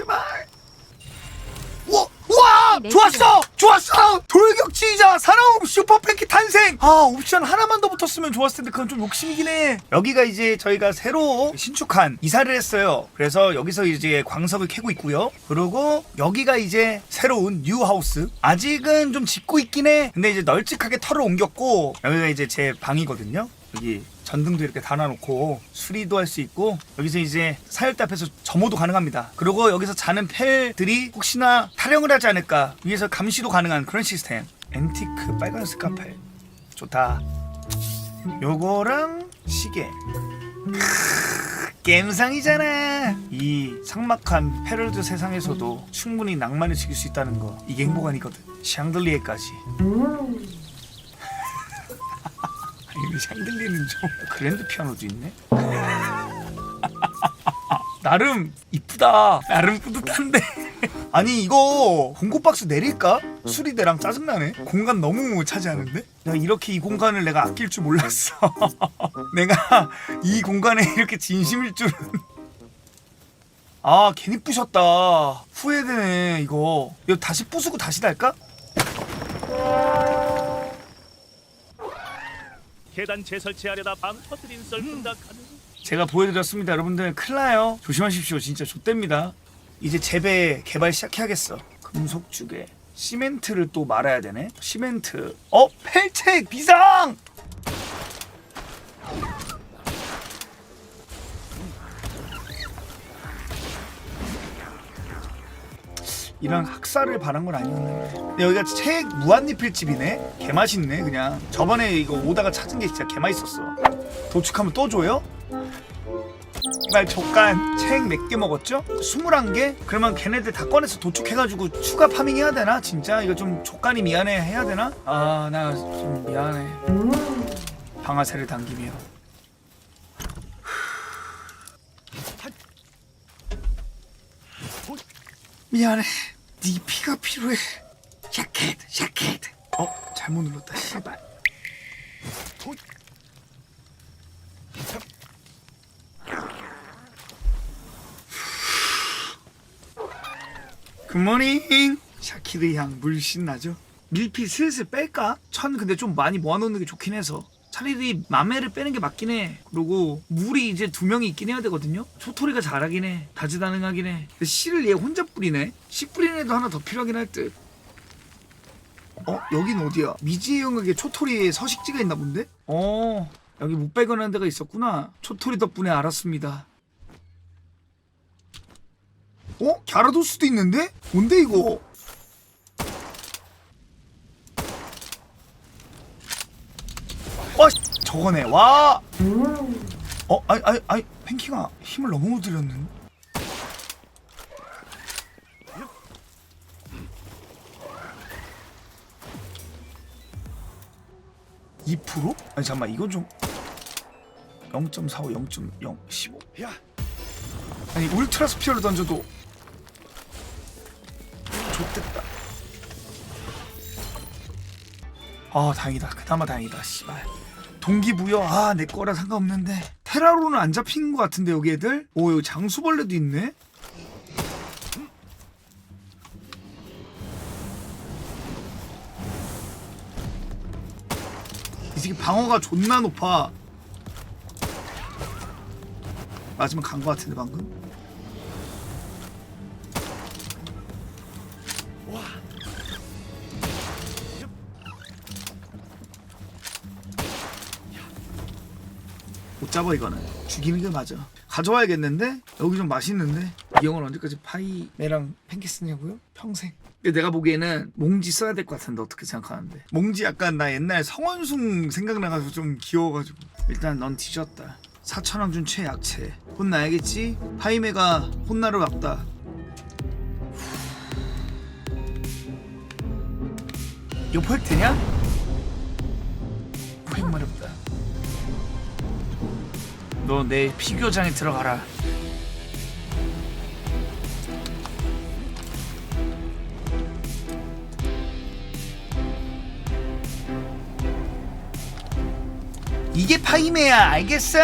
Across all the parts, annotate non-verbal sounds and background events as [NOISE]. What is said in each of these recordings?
제발. 우와, 우와, 좋았어, 좋았어. 돌격지휘자 산업 슈퍼 팬키 탄생. 아, 옵션 하나만 더 붙었으면 좋았을 텐데 그건 좀 욕심이긴 해. 여기가 이제 저희가 새로 신축한 이사를 했어요. 그래서 여기서 이제 광석을 캐고 있고요. 그리고 여기가 이제 새로운 뉴 하우스. 아직은 좀 짓고 있긴 해. 근데 이제 널찍하게 털을 옮겼고 여기가 이제 제 방이거든요. 여기 전등도 이렇게 달아놓고 수리도 할 수 있고 여기서 이제 사열대 앞에서 점호도 가능합니다. 그리고 여기서 자는 펠들이 혹시나 탈영을 하지 않을까 위에서 감시도 가능한 그런 시스템. 앤티크 빨간 스카펠 좋다. 요거랑 시계. 크으, 갬상이잖아. 이 삭막한 페럴드 세상에서도 충분히 낭만을 즐길 수 있다는 거 이게 행복 아니거든. 샹들리에까지. 아니 샹들리에는 좀 그랜드 피아노도 있네. [LAUGHS] 나름 이쁘다. 나름 뿌듯한데. [LAUGHS] 아니 이거 공고 박스 내릴까? 수리대랑 짜증나네. 공간 너무 차지하는데? 내가 이렇게 이 공간을 내가 아낄 줄 몰랐어. [LAUGHS] 내가 이 공간에 이렇게 진심일 줄은. 아 괜히 부셨다. 후회되네 이거. 이거 다시 부수고 다시 달까? 계단 재설치하려다 방 터뜨린 썰분다 가는 제가 보여드렸습니다. 여러분들 큰일 나요. 조심하십시오. 진짜 좆됩니다. 이제 재배 개발 시작해야겠어. 금속주개 시멘트를 또 말아야 되네. 시멘트. 어? 펠책 비상 이런 학살을 바란 건 아니었는데 여기가 책 무한리필집이네 개맛있네 그냥 저번에 이거 오다가 찾은 게 진짜 개맛있었어 도축하면 또 줘요? 말 족간 책 몇 개 먹었죠? 21개? 그러면 걔네들 다 꺼내서 도축해가지고 추가 파밍 해야 되나? 진짜 이거 좀 족간이 미안해 해야 되나? 아 나 좀 미안해 방아쇠를 당기며 미안해 네 피가 필요해. 샤켓 샤켓. 어? 잘못 눌렀다. 씨발. 굿모닝 샤키드 향 물씬 나죠? 밀피 슬슬 뺄까? 천 근데 좀 많이 모아놓는 게 좋긴 해서 차라리 맘에를 빼는 게 맞긴 해 그리고 물이 이제 두 명이 있긴 해야 되거든요 초토리가 잘하긴 해 다재다능하긴 해 근데 씨를 얘 혼자 뿌리네 씨 뿌리는 애도 하나 더 필요하긴 할 듯 어? 여긴 어디야? 미지의 영역에 초토리에 서식지가 있나 본데? 어 여기 못 발견한 데가 있었구나 초토리 덕분에 알았습니다 어? 갸라도스도 있는데? 뭔데 이거? 어, 씨, 저거네. 와. 어, 아이, 아이, 아이, 팬키가 힘을 너무 들였는. (2%) 아니 잠깐만 이건 좀 0.45 0.0 15 야. 아니 울트라 스피어를 던져도 좋겠다. 아 다행이다. 그나마 다행이다. 씨발. 동기부여 아 내 거라 상관없는데. 테라로는 안 잡힌 것 같은데 여기 애들? 오 여기 장수벌레도 있네. 이 새끼 방어가 존나 높아. 맞으면 간것 같은데 방금 못 잡아 이거는. 죽이는 게 맞아. 가져와야겠는데? 여기 좀 맛있는데? 이 형은 언제까지 파이메랑 팬케 쓰냐고요? 평생. 근데 내가 보기에는 몽지 써야 될 것 같은데 어떻게 생각하는데. 몽지 약간 나 옛날 성원숭 생각나가지고 좀 귀여워가지고. 일단 넌 뒤졌다. 4천원 준 최약체. 혼나야겠지? 파이메가 혼나러 왔다. 이거 포획 되냐? 너 내 피규어장에 들어가라. 이게 파이메야, 알겠어?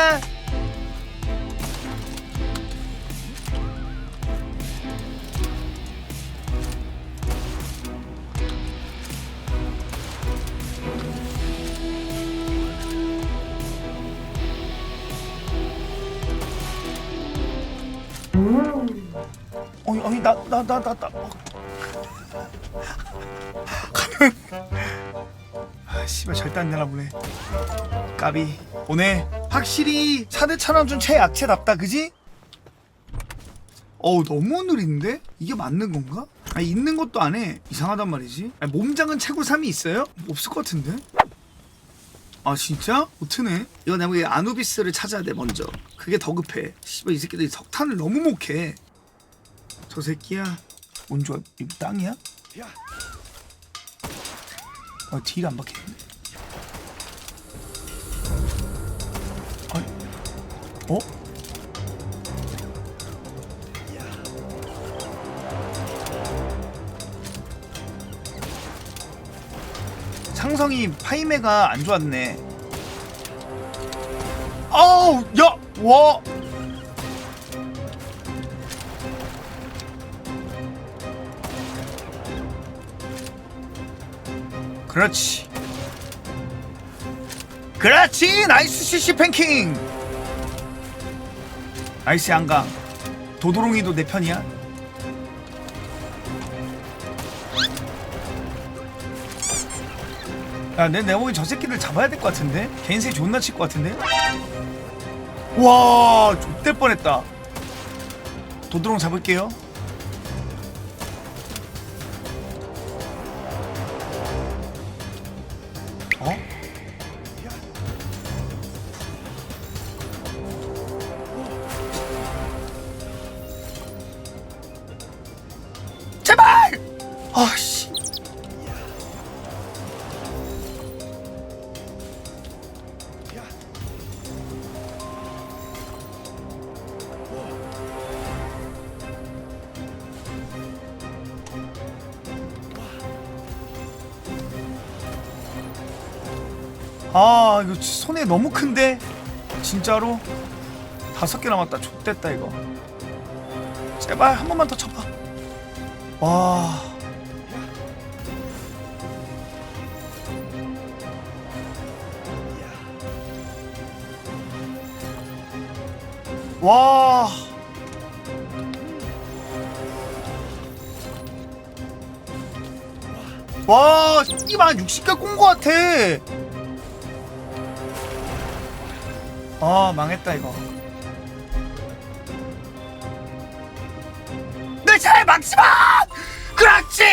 나 나 나 나 나. 어. 가면. 아 씨발 절대 안 되나 보네. 까비 오네 확실히 차대 천왕준 최약체답다 그지? 어우 너무 느린데? 이게 맞는 건가? 아니 있는 것도 안 해 이상하단 말이지 아니, 몸장은 최고 3이 있어요? 없을 것 같은데? 아 진짜? 어트네 이거 내가 아누비스를 찾아야 돼 먼저 그게 더 급해 씨발 이 새끼들이 석탄을 너무 못해 저 새끼야 온조 이거 땅이야? 아딜안 박히네 아니 어? 상성이 파이메가 안 좋았네. 아우, 야, 와. 그렇지. 그렇지, 나이스 CC 팬킹. 나이스 양강. 도도롱이도 내 편이야. 야, 내 내목이 저 새끼들 잡아야 될 것 같은데? 개인세 존나 칠 것 같은데? 와, 좆될 뻔했다. 도드롱 잡을게요. 아씨. 아 이거 손에 너무 큰데? 진짜로? 다섯 개 남았다. 좆됐다 이거. 제발 한 번만 더 쳐봐. 와 와. 와, 이만 60개 꼰거 같아. 아 망했다 이거. 내 차에 막지 마! 그렇지!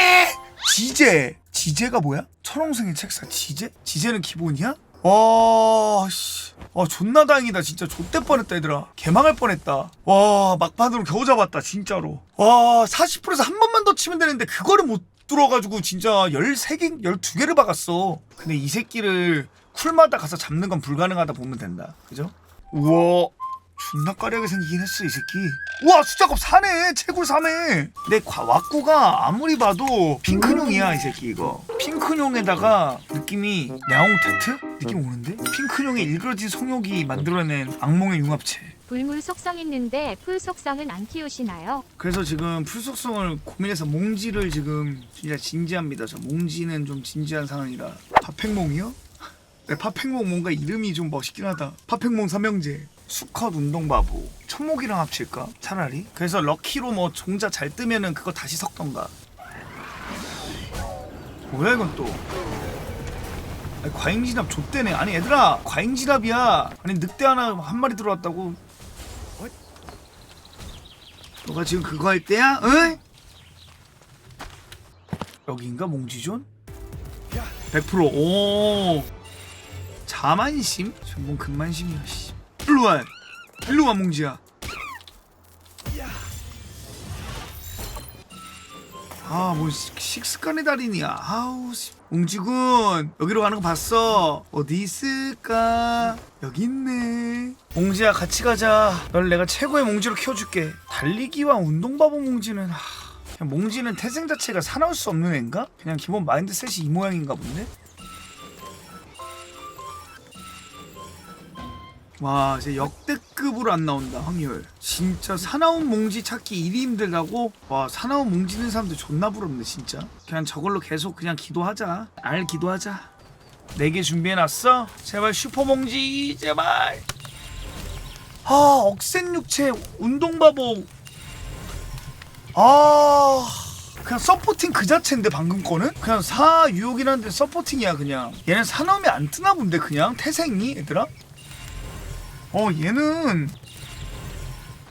지제 지제가 뭐야? 천홍생의 책사 지제? 지제는 기본이야? 와 씨 아 존나 다행이다 진짜. 좆대 뻔했다 얘들아. 개망할 뻔했다. 와 막판으로 겨우 잡았다 진짜로. 와 40%에서 한 번만 더 치면 되는데 그거를 못 뚫어가지고 진짜 13개 12개를 박았어. 근데 이 새끼를 쿨마다 가서 잡는 건 불가능하다 보면 된다. 그죠? 우와. 존나 까리하게 생기긴 했어 이 새끼. 우와 숫자값 4네. 채굴 3네. 내 과- 왁구가 아무리 봐도 핑크뇽이야 이 새끼 이거. 핑크뇽에다가 느낌이 야옹 테트? 느낌 오는데? 핑크뇽의 일그러진 성욕이 만들어낸 악몽의 융합체 불물 속성 있는데 풀 속성은 안 키우시나요? 그래서 지금 풀속성을 고민해서 몽지를 지금 진짜 진지합니다. 저 몽지는 좀 진지한 상황이라. 파팽몽이요? 네, 파팽몽 뭔가 이름이 좀 멋있긴 하다. 파팽몽 삼형제. 수컷 운동바보. 천목이랑 합칠까? 차라리. 그래서 럭키로 뭐 종자 잘 뜨면은 그거 다시 섞던가. 뭐야 이건 또. 아니, 과잉 진압 좆대네. 아니 얘들아 과잉 진압이야. 아니 늑대 하나 한 마리 들어왔다고. 너가 지금 그거 할 때야? 응? 여기인가 몽지존? 100% 오. 자만심? 전문 근만심이야 씨. 일로 와. 일로 와 몽지야. 아, 뭐 식- 식습관의 달인이야. 아우, 씨. 몽지군 여기로 가는 거 봤어. 어디 있을까? 여기 있네. 몽지야 같이 가자. 널 내가 최고의 몽지로 키워줄게. 달리기와 운동바보 몽지는 하... 그냥 몽지는 태생 자체가 사나울 수 없는 애인가? 그냥 기본 마인드셋이 이 모양인가 본데? 와 이제 역대급으로 안 나온다 확률 진짜 사나운 몽지 찾기 일이 힘들다고? 와 사나운 몽지는 사람들 존나 부럽네 진짜. 그냥 저걸로 계속 그냥 기도하자. 알 기도하자. 네개 준비해놨어? 제발 슈퍼몽지 제발. 아 억센 육체 운동바보. 아 그냥 서포팅 그 자체인데 방금 거는? 그냥 사유혹이긴 한데 서포팅이야 그냥. 얘는 사나움이 안 뜨나 본데 그냥? 태생이 얘들아 어 얘는.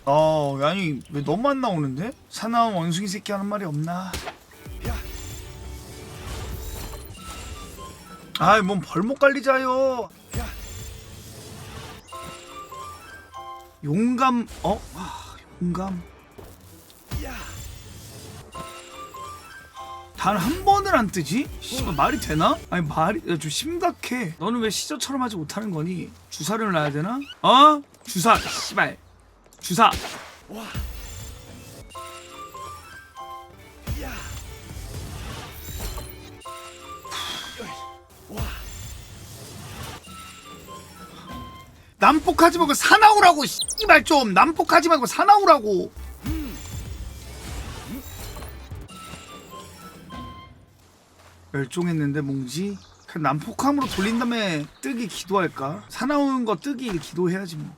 어 아니 왜안 나오는데? 사나움 원숭이 새끼 하는 말이 없나? 아이 뭔 벌목 관리자요. 용감 어? 아, 용감 단 한 번을 안 뜨지? 씨발 말이 되나? 아니 말이 야, 좀 심각해. 너는 왜 시저처럼 하지 못하는 거니? 주사를 놔야 되나? 어? 주사 씨발 주사. 난폭하지 말고 사나우라고 씨발 좀 난폭하지 말고 사나우라고. 멸종했는데 몽지? 그냥 난폭함으로 돌린 다음에 뜨기 기도할까? 사나운 거 뜨기 기도해야지 뭐.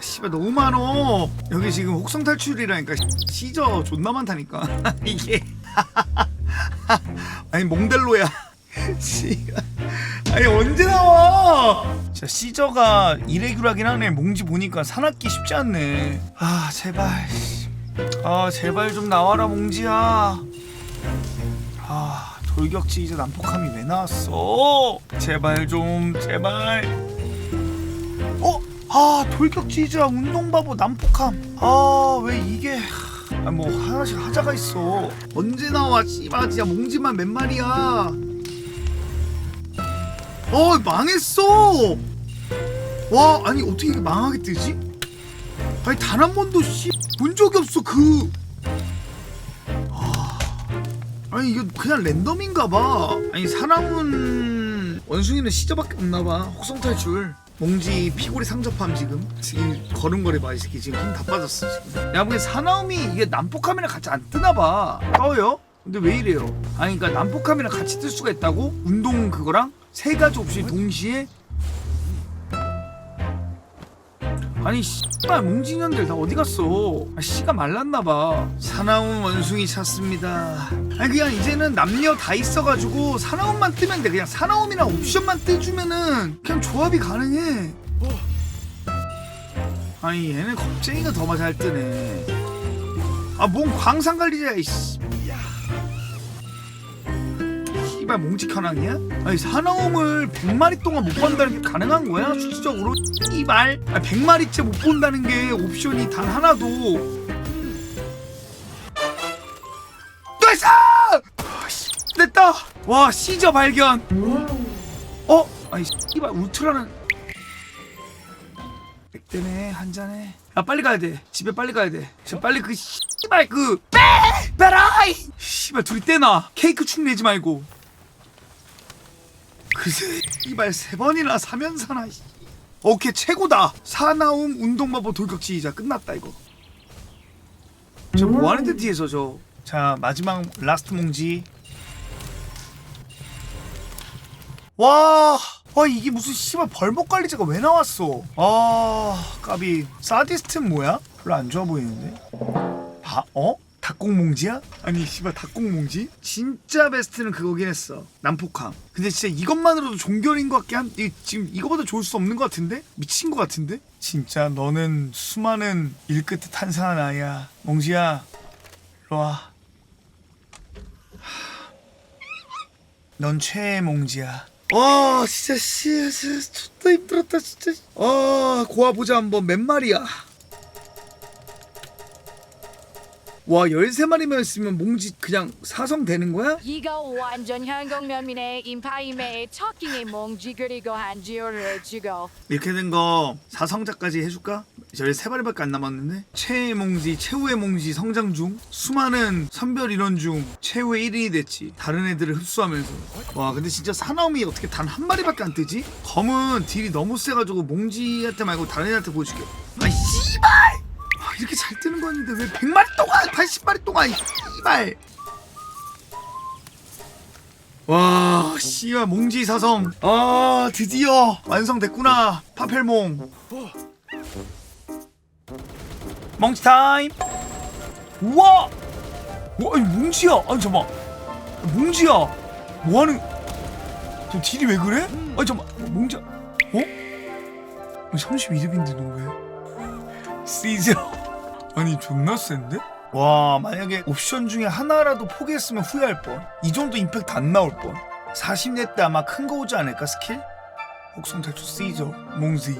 씨발 너무 많어. 여기 지금 혹성 탈출이라니까. 시저 존나 많다니까. [LAUGHS] 이게. [LAUGHS] 아니 몽델로야. [LAUGHS] 아니 언제 나와? 진짜 시저가 이레귤하긴 하네. 몽지 보니까 사납기 쉽지 않네. 아 제발 아 제발 좀 나와라 몽지야. 아 돌격지 이제 난폭함이 왜 나왔어? 제발 좀 제발. 어? 아 돌격지 이제 운동바보 난폭함. 아 왜 이게? 아 뭐 하나씩 하자가 있어. 언제 나와 씨발 진짜 몽지만 몇 마리야. 어 망했어. 와 아니 어떻게 이게 망하게 뜨지? 아니 단 한 번도 씨본 적이 없어 그. 아니 이거 그냥 랜덤인가 봐. 아니 사람은 원숭이는 시저밖에 없나 봐. 혹성 탈출. 몽지 피골이 상접함 지금. 지금 걸음걸이 봐 이 새끼 지금 힘 다 빠졌어 지금. 야 근데 사나움이 이게 난폭함이랑 같이 안 뜨나 봐. 떠요? 근데 왜 이래요? 아니 그러니까 난폭함이랑 같이 뜰 수가 있다고? 운동 그거랑 세 가지 옵션이 동시에 아니 씨발 몽진년들 다 어디 갔어? 아, 씨가 말랐나 봐. 사나운 원숭이 찾습니다. 아니 그냥 이제는 남녀 다 있어가지고 사나움만 뜨면 돼. 그냥 사나움이랑 옵션만 뜨주면은 그냥 조합이 가능해. 아니 얘네 겁쟁이가 더 잘 뜨네. 아 뭔 광산 관리자야 이씨. 씨발 몽지 현황이야? 아니 사나움을 100마리 동안 못 본다는 게 가능한 거야? 수치적으로? 이말 아, 100마리째 못 본다는 게 옵션이 단 하나도 됐어! 아, 씨, 됐다! 와 시저 발견 어? 아니 씨발 울트라는 맥대네 한 잔에 야 빨리 가야 돼 집에 빨리 가야 돼저 빨리 그 씨발 그 빼! 빼라이! 씨발 둘이 떼나 케이크 축 내지 말고 글쎄 이발 세 번이나 사면 사나 씨. 오케이 최고다 사나움 운동마법 돌격지이자 끝났다 이거 저 뭐하는데 뒤에서 저자 마지막 라스트 몽지 와, 와 이게 무슨 씨발 벌목 관리자가 왜 나왔어? 아, 까비. 사디스트는 뭐야? 별로 안 좋아 보이는데. 아, 어? 닭공몽지야? 아니 씨발 닭공몽지? 진짜 베스트는 그거긴 했어. 난폭함. 근데 진짜 이것만으로도 종결인 것 같게 한. 이, 지금 이거보다 좋을 수 없는 것 같은데? 미친 것 같은데? 진짜 너는 수많은 일 끝에 탄생한 아이야. 몽지야, 일로 와. 넌 최애 몽지야. 와 진짜 씨 진짜 존나 힘들었다 진짜. 아 고아 보자 한번 몇 마리야. 와 13마리면 있으면 몽지 그냥 사성 되는 거야? 이거 완전 현공면민의 인파임의 터킹의 몽지 그리고 한지오를 해주고. 이렇게 된 거 사성자까지 해줄까? 저희 세 마리밖에 안 남았는데? 최애 몽지 최후의 몽지 성장 중 수많은 선별 인원 중 최후의 1인이 됐지. 다른 애들을 흡수하면서. 와 근데 진짜 사나움이 어떻게 단 한 마리밖에 안 뜨지? 검은 딜이 너무 세가지고 몽지한테 말고 다른 애한테 보여줄게. 아 씨발! 아, 이렇게 잘 뜨는 거였는데 왜 100마리 동안 80마리 동안 씨발. 와 씨발 몽지 사성. 아 드디어 완성됐구나 파펠몽. 몽지 타임. 우와! 와 아니 몽지야. 아니 잠깐만. 몽지야. 뭐하는 저 딜이 왜 그래? 아니 잠깐만. 몽지야 어? 아니 32렙인데 너 왜? [LAUGHS] 시저 아니 존나 센데? 와 만약에 옵션 중에 하나라도 포기했으면 후회할 뻔이 정도 임팩트 안 나올 뻔 40렙 때 아마 큰 거 오지 않을까 스킬? 혹성 탈출 시저 몽지